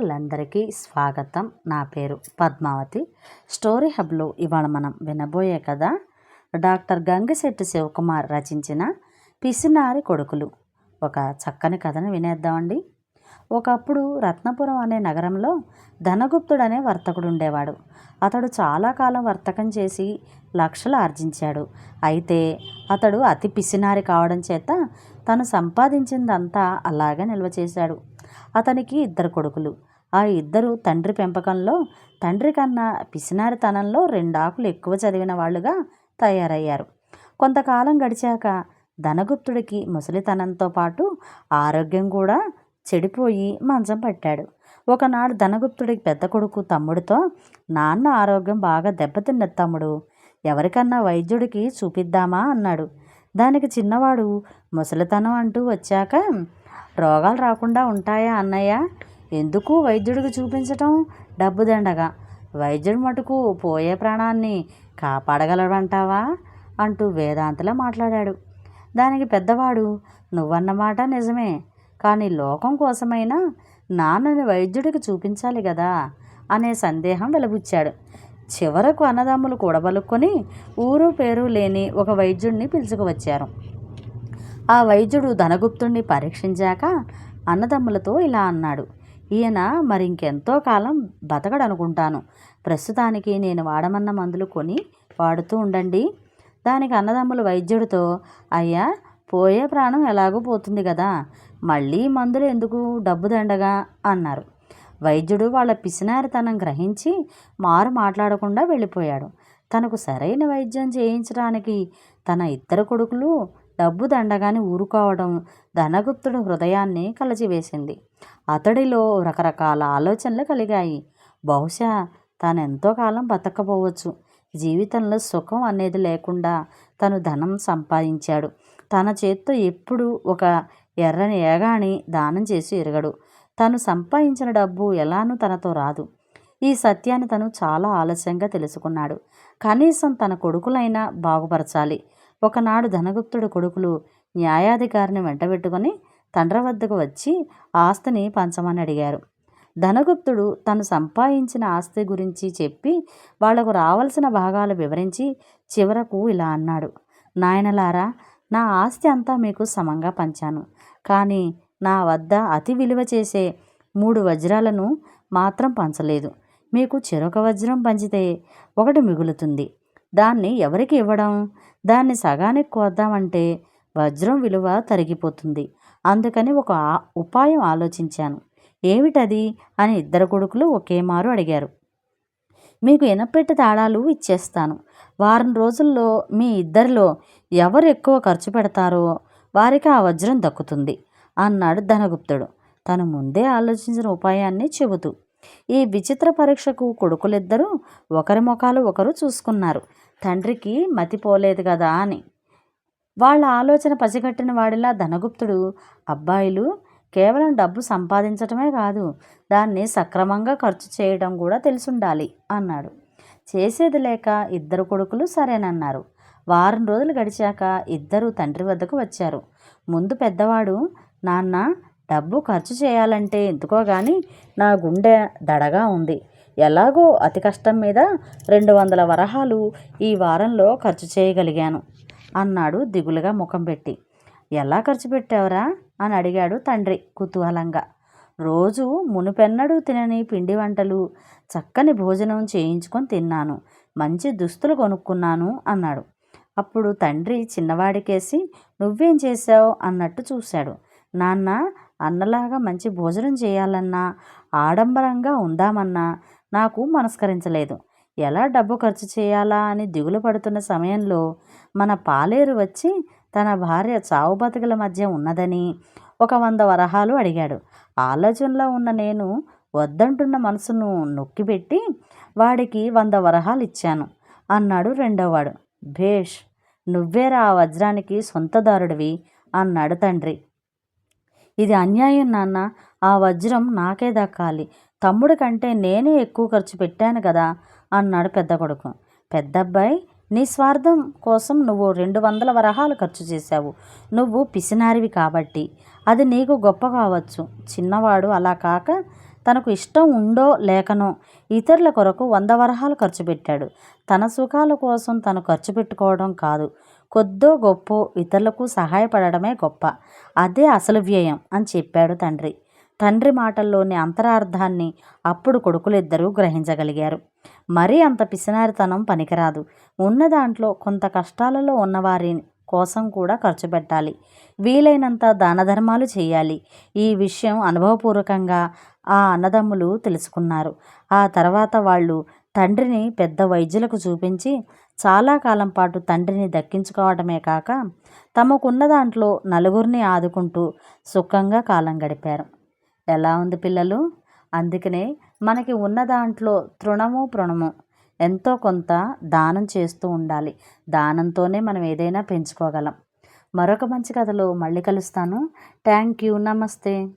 మిత్రులందరికీ స్వాగతం. నా పేరు పద్మావతి. స్టోరీ హబ్లో ఇవాళ మనం వినబోయే కథ డాక్టర్ గంగశెట్టి శివకుమార్ రచించిన పిసినారి కొడుకులు. ఒక చక్కని కథను వినేద్దామండి. ఒకప్పుడు రత్నపురం అనే నగరంలో ధనగుప్తుడు అనే వర్తకుడు ఉండేవాడు అతడు చాలా కాలం వర్తకం చేసి లక్షలు ఆర్జించాడు. అయితే అతడు అతి పిసినారి కావడం చేత తను సంపాదించిందంతా అలాగే నిల్వ చేశాడు. అతనికి ఇద్దరు కొడుకులు. ఆ ఇద్దరు తండ్రి పెంపకంలో తండ్రి కన్నా పిసినారితనంలో రెండాకులు ఎక్కువ చదివిన వాళ్ళుగా తయారయ్యారు. కొంతకాలం గడిచాక ధనగుప్తుడికి ముసలితనంతో పాటు ఆరోగ్యం కూడా చెడిపోయి మంచం పట్టాడు. ఒకనాడు ధనగుప్తుడికి పెద్ద కొడుకు తమ్ముడితో నాన్న ఆరోగ్యం బాగా దెబ్బతిన్న తమ్ముడు ఎవరికన్నా వైద్యుడికి చూపిద్దామా? అన్నాడు. దానికి చిన్నవాడు ముసలితనం అంటూ వచ్చాక రోగాలు రాకుండా ఉంటాయా అన్నయ్య? ఎందుకు వైద్యుడికి చూపించటం? డబ్బు దండగా. వైద్యుడు మటుకు పోయే ప్రాణాన్ని కాపాడగలడంటావా? అంటూ వేదాంతలా మాట్లాడాడు. దానికి పెద్దవాడు నువ్వన్నమాట నిజమే. కానీ లోకం కోసమైనా నాన్నని వైద్యుడికి చూపించాలి కదా అనే సందేహం వెలబుచ్చాడు. చివరకు అన్నదమ్ములు కూడబలుక్కొని ఊరు పేరు లేని ఒక వైద్యుడిని పిలుచుకువచ్చారు ఆ వైద్యుడు ధనగుప్తుణ్ణి పరీక్షించాక అన్నదమ్ములతో ఇలా అన్నాడు. ఈయన మరి ఇంకెంతో కాలం బతకడనుకుంటాను. ప్రస్తుతానికి నేను వాడమన్న మందులు కొని వాడుతూ ఉండండి. దానికి అన్నదమ్ములు వైద్యుడితో అయ్యా పోయే ప్రాణం ఎలాగూ పోతుంది కదా మళ్ళీ మందులు ఎందుకు డబ్బు దండగా అన్నారు. వైద్యుడు వాళ్ళ పిసినారితనం గ్రహించి మారు మాట్లాడకుండా వెళ్ళిపోయాడు. తనకు సరైన వైద్యం చేయించడానికి తన ఇద్దరు కొడుకులు డబ్బు దండగాని ఊరుకోవడం ధనగుప్తుడు హృదయాన్ని కలచివేసింది. అతడిలో రకరకాల ఆలోచనలు కలిగాయి. బహుశా తానెంతో కాలం బతకపోవచ్చు జీవితంలో సుఖం అనేది లేకుండా తను ధనం సంపాదించాడు. తన చేత్తో ఎప్పుడు ఒక ఎర్రని ఏగాని దానం చేసి ఎరగడు. తను సంపాదించిన డబ్బు ఎలానూ తనతో రాదు. ఈ సత్యాన్ని తను చాలా ఆలస్యంగా తెలుసుకున్నాడు. కనీసం తన కొడుకులైనా బాగుపరచాలి. ఒకనాడు ధనగుప్తుడు కొడుకులు న్యాయాధికారిని వెంటబెట్టుకొని తండ్ర వద్దకు వచ్చి ఆస్తిని పంచమని అడిగారు. ధనగుప్తుడు తను సంపాదించిన ఆస్తి గురించి చెప్పి వాళ్ళకు రావాల్సిన భాగాలు వివరించి చివరకు ఇలా అన్నాడు. నాయనలారా నా ఆస్తి అంతా మీకు సమంగా పంచాను. కానీ నా వద్ద అతి విలువ చేసే మూడు వజ్రాలను మాత్రం పంచలేదు. మీకు చెరొక వజ్రం పంచితే ఒకటి మిగులుతుంది. దాన్ని ఎవరికి ఇవ్వడం? దాన్ని సగానికి కోద్దామంటే వజ్రం విలువ తరిగిపోతుంది. అందుకని ఒక ఉపాయం ఆలోచించాను. ఏమిటది? అని ఇద్దరు కొడుకులు ఒకే మారు అడిగారు. మీకు ఎనపెట్టి తాళాలు ఇచ్చేస్తాను. వారం రోజుల్లో మీ ఇద్దరిలో ఎవరు ఎక్కువ ఖర్చు పెడతారో వారికి ఆ వజ్రం దక్కుతుంది అన్నాడు ధనగుప్తుడు. తను ముందే ఆలోచించిన ఉపాయాన్ని చెబుతూ ఈ విచిత్ర పరీక్షకు కొడుకులిద్దరూ ఒకరి ముఖాలు ఒకరు చూసుకున్నారు. తండ్రికి మతిపోలేదు కదా అని. వాళ్ళ ఆలోచన పసిగట్టిన వాడిలా ధనగుప్తుడు అబ్బాయిలు కేవలం డబ్బు సంపాదించటమే కాదు దాన్ని సక్రమంగా ఖర్చు చేయడం కూడా తెలుసుండాలి అన్నాడు. చేసేది లేక ఇద్దరు కొడుకులు సరేనన్నారు. వారం రోజులు గడిచాక ఇద్దరు తండ్రి వద్దకు వచ్చారు. ముందు పెద్దవాడు నాన్న డబ్బు ఖర్చు చేయాలంటే ఎందుకో కానీ నా గుండె దడగా ఉంది. ఎలాగో అతి కష్టం మీద రెండు వందల వరహాలు ఈ వారంలో ఖర్చు చేయగలిగాను అన్నాడు దిగులుగా ముఖం పెట్టి. ఎలా ఖర్చు పెట్టావురా? అని అడిగాడు తండ్రి కుతూహలంగా. రోజు మునుపెన్నడూ తినని పిండి వంటలు చక్కని భోజనం చేయించుకొని తిన్నాను మంచి దుస్తులు కొనుక్కున్నాను అన్నాడు. అప్పుడు తండ్రి చిన్నవాడికేసి నువ్వేం చేశావు? అన్నట్టు చూశాడు. నాన్న అన్నలాగా మంచి భోజనం చేయాలన్నా ఆడంబరంగా ఉందామన్నా నాకు మనస్కరించలేదు. ఎలా డబ్బు ఖర్చు చేయాలా అని దిగులు పడుతున్న సమయంలో మన పాలేరు వచ్చి తన భార్య చావు బతుకుల మధ్య ఉన్నదని ఒక వంద వరహాలు అడిగాడు. ఆలోచనలో ఉన్న నేను వద్దంటున్న మనసును నొక్కిపెట్టి వాడికి వంద వరహాలు ఇచ్చాను అన్నాడు రెండోవాడు. భేష్ నువ్వేరా ఆ వజ్రానికి సొంతదారుడివి అన్నాడు తండ్రి. ఇది అన్యాయం నాన్న. ఆ వజ్రం నాకే దక్కాలి. తమ్ముడి కంటే నేనే ఎక్కువ ఖర్చు పెట్టాను కదా అన్నాడు పెద్ద కొడుకు. పెద్దబ్బాయి నీ స్వార్థం కోసం నువ్వు రెండు వందల వరహాలు ఖర్చు చేశావు. నువ్వు పిసినారివి కాబట్టి. అది నీకు గొప్ప కావచ్చు. చిన్నవాడు అలా కాక తనకు ఇష్టం ఉండో లేకనో ఇతరుల కొరకు వంద వరహాలు ఖర్చు పెట్టాడు. తన సుఖాల కోసం తను ఖర్చు పెట్టుకోవడం కాదు. కొద్దో గొప్పో ఇతరులకు సహాయపడడమే గొప్ప. అదే అసలు వ్యయం అని చెప్పాడు తండ్రి. తండ్రి మాటల్లోని అంతరార్థాన్ని అప్పుడు కొడుకులిద్దరూ గ్రహించగలిగారు. మరీ అంత పిసినారితనం పనికిరాదు. ఉన్న దాంట్లో కొంత కష్టాలలో ఉన్నవారి కోసం కూడా ఖర్చు పెట్టాలి. వీలైనంత దాన ధర్మాలు చేయాలి. ఈ విషయం అనుభవపూర్వకంగా ఆ అన్నదమ్ములు తెలుసుకున్నారు. ఆ తర్వాత వాళ్ళు తండ్రిని పెద్ద వైద్యులకు చూపించి చాలా కాలం పాటు తండ్రిని దక్కించుకోవడమే కాక తమకున్న దాంట్లో నలుగురిని ఆదుకుంటూ సుఖంగా కాలం గడిపారు. ఎలా ఉంది పిల్లలు? అందుకనే మనకి ఉన్న దాంట్లో తృణము పృణము ఎంతో కొంత దానం చేస్తూ ఉండాలి. దానంతోనే మనం ఏదైనా పెంచుకోగలం. మరొక మంచి కథలో మళ్ళీ కలుస్తాను. Thank you. నమస్తే.